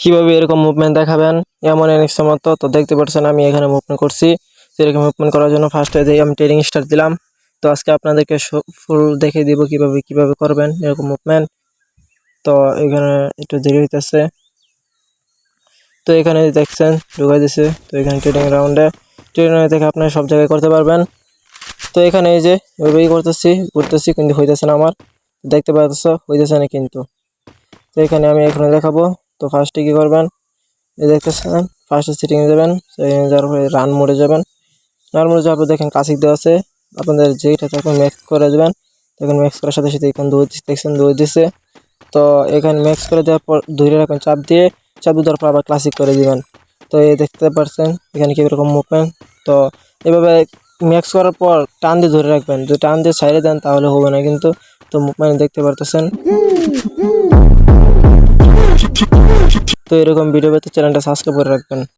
কীভাবে এরকম মুভমেন্ট দেখাবেন? এমন এনএক্সের মতো। তো দেখতে পাচ্ছেন, আমি এখানে মুভমেন্ট করছি। এরকম মুভমেন্ট করার জন্য ফার্স্টে দিয়ে আমি ট্রেনিং স্টার্ট দিলাম। তো আজকে আপনাদেরকে ফুল দেখে দিব কীভাবে কীভাবে করবেন এরকম মুভমেন্ট তো এখানে একটু দেরি হইতেছে। তো এখানে দেখছেন ঢুকাই দিছে তো এখানে ট্রেনিং রাউন্ডে ট্রেনিং থেকে আপনারা সব জায়গায় করতে পারবেন। তো এখানে এই যে, এভাবেই করতেছি, ঘুরতেছি, কিন্তু হইতেছে না আমার। দেখতে পাচ্ছ, হইতেছে না কিন্তু। তো এখানে আমি এখানে দেখাবো। তো ফার্স্টে কী করবেন? এই দেখতেছেন ফার্স্টে সিটিং যাবেন। সেখানে যাওয়ার পরে রান মোড়ে যাবেন। রান মোড়ে যাওয়ার পর দেখেন ক্লাসিক দেওয়া আছে। আপনাদের যেইটা তখন ম্যাক্স করে দেবেন, তখন ম্যাক্স করার সাথে সাথে এখানে দৌড় দেখছেন, দৌড় দিছে তো এখানে ম্যাক্স করে দেওয়ার পর ধরে রাখবেন চাপ দিয়ে দিয়ে দেওয়ার পর আবার ক্লাসিক করে দিবেন। তো এই দেখতে পাচ্ছেন এখানে কি রকম মুভমেন্ট তো এভাবে ম্যাক্স করার পর টান দিয়ে ধরে রাখবেন। যদি টান দিয়ে সাইডে দেন তাহলে হবে না কিন্তু। তো মুভমেন্ট দেখতে পারতেছেন। তো এরকম ভিডিও পেতে চ্যানেলটা সাবস্ক্রাইব করে রাখবেন।